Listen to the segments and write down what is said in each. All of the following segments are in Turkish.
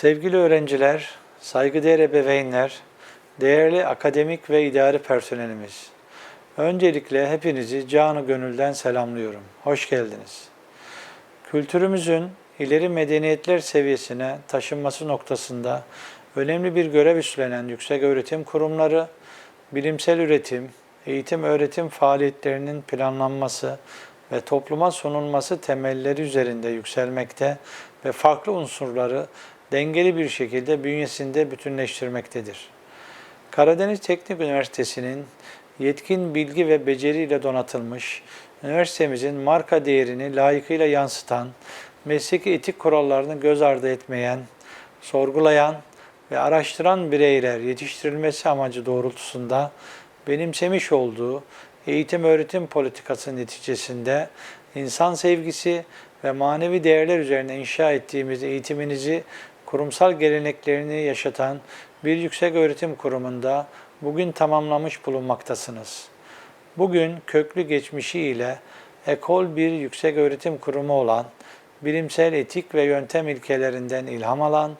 Sevgili öğrenciler, saygıdeğer ebeveynler, değerli akademik ve idari personelimiz. Öncelikle hepinizi canı gönülden selamlıyorum. Hoş geldiniz. Kültürümüzün ileri medeniyetler seviyesine taşınması noktasında önemli bir görev üstlenen yüksek öğretim kurumları, bilimsel üretim, eğitim öğretim faaliyetlerinin planlanması ve topluma sunulması temelleri üzerinde yükselmekte ve farklı unsurları dengeli bir şekilde bünyesinde bütünleştirmektedir. Karadeniz Teknik Üniversitesi'nin yetkin bilgi ve beceriyle donatılmış, üniversitemizin marka değerini layıkıyla yansıtan, mesleki etik kurallarını göz ardı etmeyen, sorgulayan ve araştıran bireyler yetiştirilmesi amacı doğrultusunda benimsemiş olduğu eğitim öğretim politikası neticesinde insan sevgisi ve manevi değerler üzerine inşa ettiğimiz eğitiminizi kurumsal geleneklerini yaşatan bir yüksek öğretim kurumunda bugün tamamlamış bulunmaktasınız. Bugün köklü geçmişi ile ekol bir yüksek öğretim kurumu olan, bilimsel etik ve yöntem ilkelerinden ilham alan,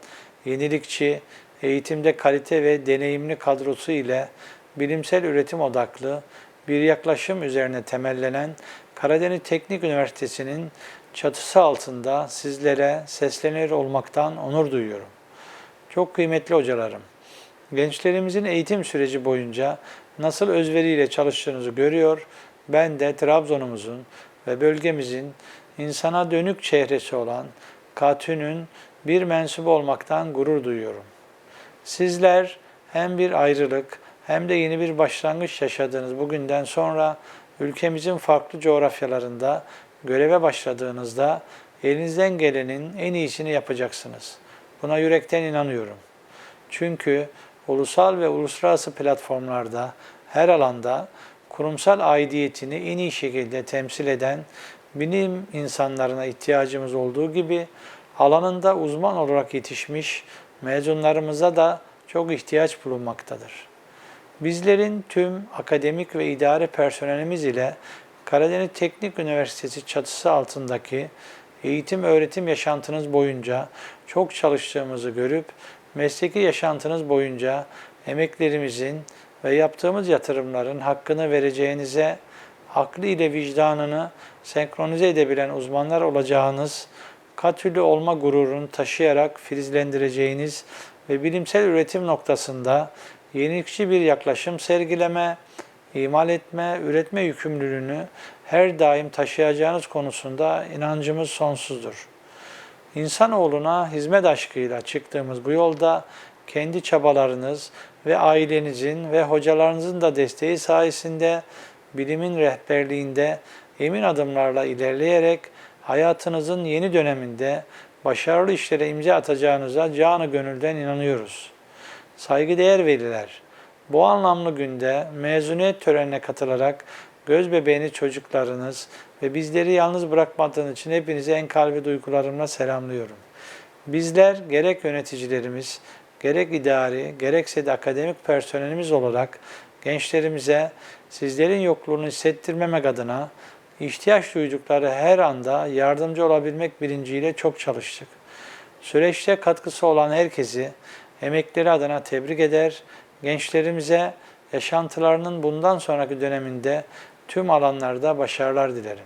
yenilikçi, eğitimde kalite ve deneyimli kadrosu ile bilimsel üretim odaklı bir yaklaşım üzerine temellenen Karadeniz Teknik Üniversitesi'nin çatısı altında sizlere seslenir olmaktan onur duyuyorum. Çok kıymetli hocalarım, gençlerimizin eğitim süreci boyunca nasıl özveriyle çalıştığınızı görüyor, ben de Trabzon'umuzun ve bölgemizin insana dönük çehresi olan Katü'nün bir mensubu olmaktan gurur duyuyorum. Sizler hem bir ayrılık hem de yeni bir başlangıç yaşadığınız bugünden sonra ülkemizin farklı coğrafyalarında göreve başladığınızda elinizden gelenin en iyisini yapacaksınız. Buna yürekten inanıyorum. Çünkü ulusal ve uluslararası platformlarda her alanda kurumsal aidiyetini en iyi şekilde temsil eden bilim insanlarına ihtiyacımız olduğu gibi alanında uzman olarak yetişmiş mezunlarımıza da çok ihtiyaç bulunmaktadır. Bizlerin tüm akademik ve idari personelimiz ile Karadeniz Teknik Üniversitesi çatısı altındaki eğitim öğretim yaşantınız boyunca çok çalıştığımızı görüp mesleki yaşantınız boyunca emeklerimizin ve yaptığımız yatırımların hakkını vereceğinize, aklı ile vicdanını senkronize edebilen uzmanlar olacağınız, katülü olma gururunu taşıyarak filizlendireceğiniz ve bilimsel üretim noktasında yenilikçi bir yaklaşım sergileme, imal etme, üretme yükümlülüğünü her daim taşıyacağınız konusunda inancımız sonsuzdur. İnsanoğluna hizmet aşkıyla çıktığımız bu yolda kendi çabalarınız ve ailenizin ve hocalarınızın da desteği sayesinde bilimin rehberliğinde emin adımlarla ilerleyerek hayatınızın yeni döneminde başarılı işlere imza atacağınıza canı gönülden inanıyoruz. Saygıdeğer veliler, bu anlamlı günde mezuniyet törenine katılarak göz bebeğini çocuklarınız ve bizleri yalnız bırakmadığınız için hepinize en kalbi duygularımla selamlıyorum. Bizler gerek yöneticilerimiz, gerek idari, gerekse de akademik personelimiz olarak gençlerimize sizlerin yokluğunu hissettirmemek adına ihtiyaç duydukları her anda yardımcı olabilmek bilinciyle çok çalıştık. Süreçte katkısı olan herkesi emekleri adına tebrik eder, gençlerimize yaşantılarının bundan sonraki döneminde tüm alanlarda başarılar dilerim.